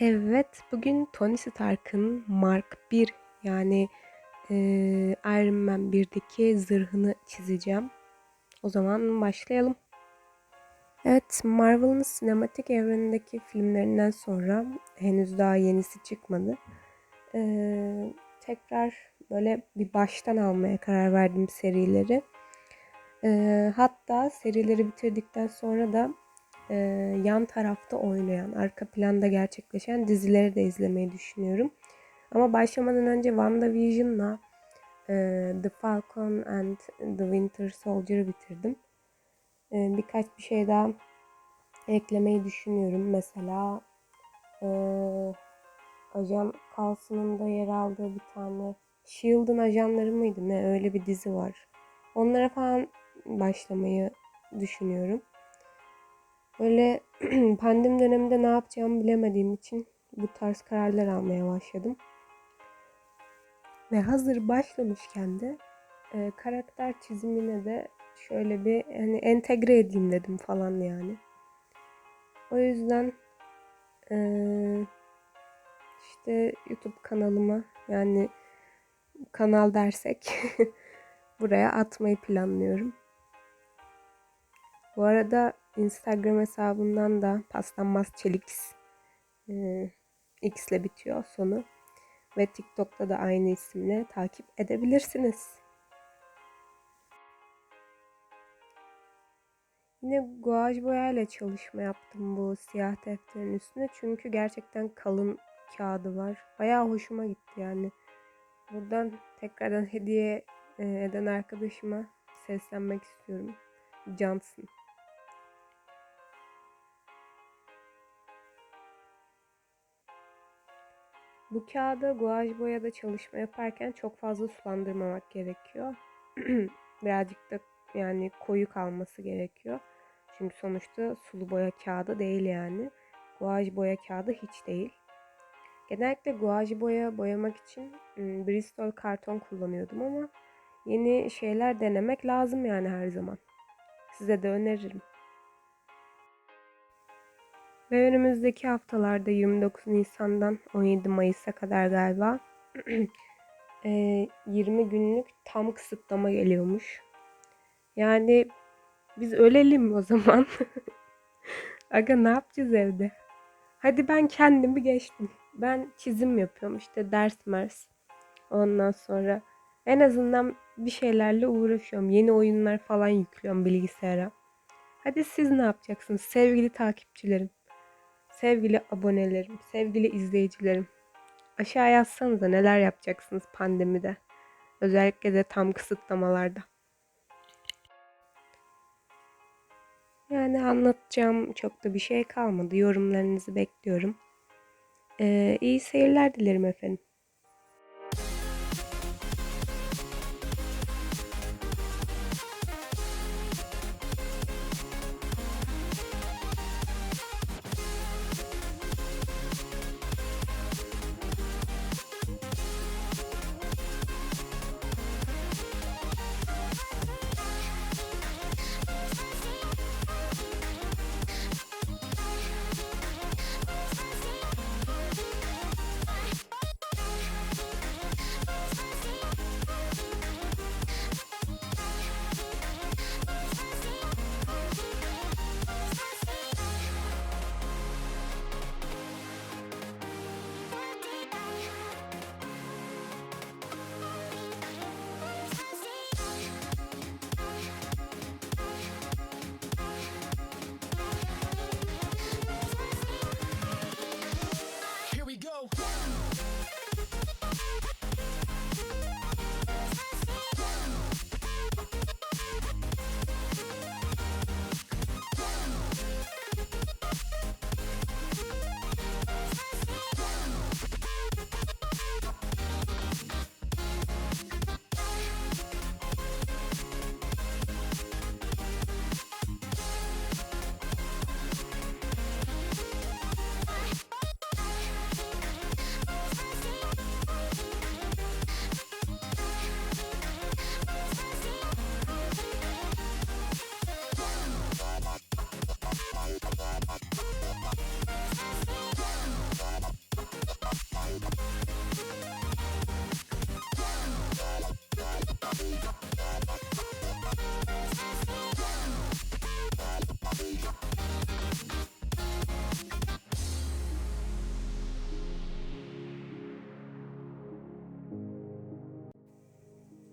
Evet, bugün Tony Stark'ın Mark 1 yani eee, Iron Man 1'deki zırhını çizeceğim. O zaman başlayalım. Evet, Marvel'ın sinematik evrenindeki filmlerinden sonra henüz daha yenisi çıkmadı. Eee, tekrar böyle bir baştan almaya karar verdim serileri. Eee, hatta serileri bitirdikten sonra da e, yan tarafta oynayan, arka planda gerçekleşen dizileri de izlemeyi düşünüyorum. Ama başlamadan önce WandaVision'la e, The Falcon and the Winter Soldier'ı bitirdim. E, birkaç bir şey daha eklemeyi düşünüyorum. Mesela e, Ajan Coulson'un da yer aldığı bir tane Shield'ın ajanları mıydı ne öyle bir dizi var. Onlara falan başlamayı düşünüyorum. Böyle pandemi döneminde ne yapacağımı bilemediğim için bu tarz kararlar almaya başladım. Ve hazır başlamışken de e, karakter çizimine de şöyle bir hani entegre edeyim dedim falan yani. O yüzden e, işte YouTube kanalıma yani kanal dersek buraya atmayı planlıyorum. Bu arada Instagram hesabından da paslanmaz çeliks e, X ile bitiyor sonu. Ve TikTok'ta da aynı isimle takip edebilirsiniz. Yine guaj boyayla çalışma yaptım bu siyah defterin üstüne. Çünkü gerçekten kalın kağıdı var. Bayağı hoşuma gitti yani. Buradan tekrardan hediye e, eden arkadaşıma seslenmek istiyorum. Cansın. Bu kağıda guaj boyada çalışma yaparken çok fazla sulandırmamak gerekiyor. Birazcık da yani koyu kalması gerekiyor. Çünkü sonuçta sulu boya kağıdı değil yani. Guaj boya kağıdı hiç değil. Genellikle guaj boya boyamak için Bristol karton kullanıyordum ama yeni şeyler denemek lazım yani her zaman. Size de öneririm. Ve önümüzdeki haftalarda 29 Nisan'dan 17 Mayıs'a kadar galiba 20 günlük tam kısıtlama geliyormuş. Yani biz ölelim o zaman. Aga ne yapacağız evde? Hadi ben kendimi geçtim. Ben çizim yapıyorum işte ders mers. Ondan sonra en azından bir şeylerle uğraşıyorum. Yeni oyunlar falan yüklüyorum bilgisayara. Hadi siz ne yapacaksınız sevgili takipçilerim? Sevgili abonelerim, sevgili izleyicilerim. Aşağı yazsanıza neler yapacaksınız pandemide. Özellikle de tam kısıtlamalarda. Yani anlatacağım çok da bir şey kalmadı. Yorumlarınızı bekliyorum. Ee, iyi seyirler dilerim efendim.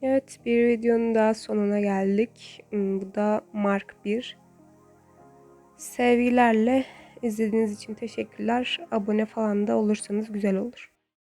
Evet bir videonun daha sonuna geldik. Hmm, Bu da Mark 1. Sevgilerle izlediğiniz için teşekkürler. Abone falan da olursanız güzel olur.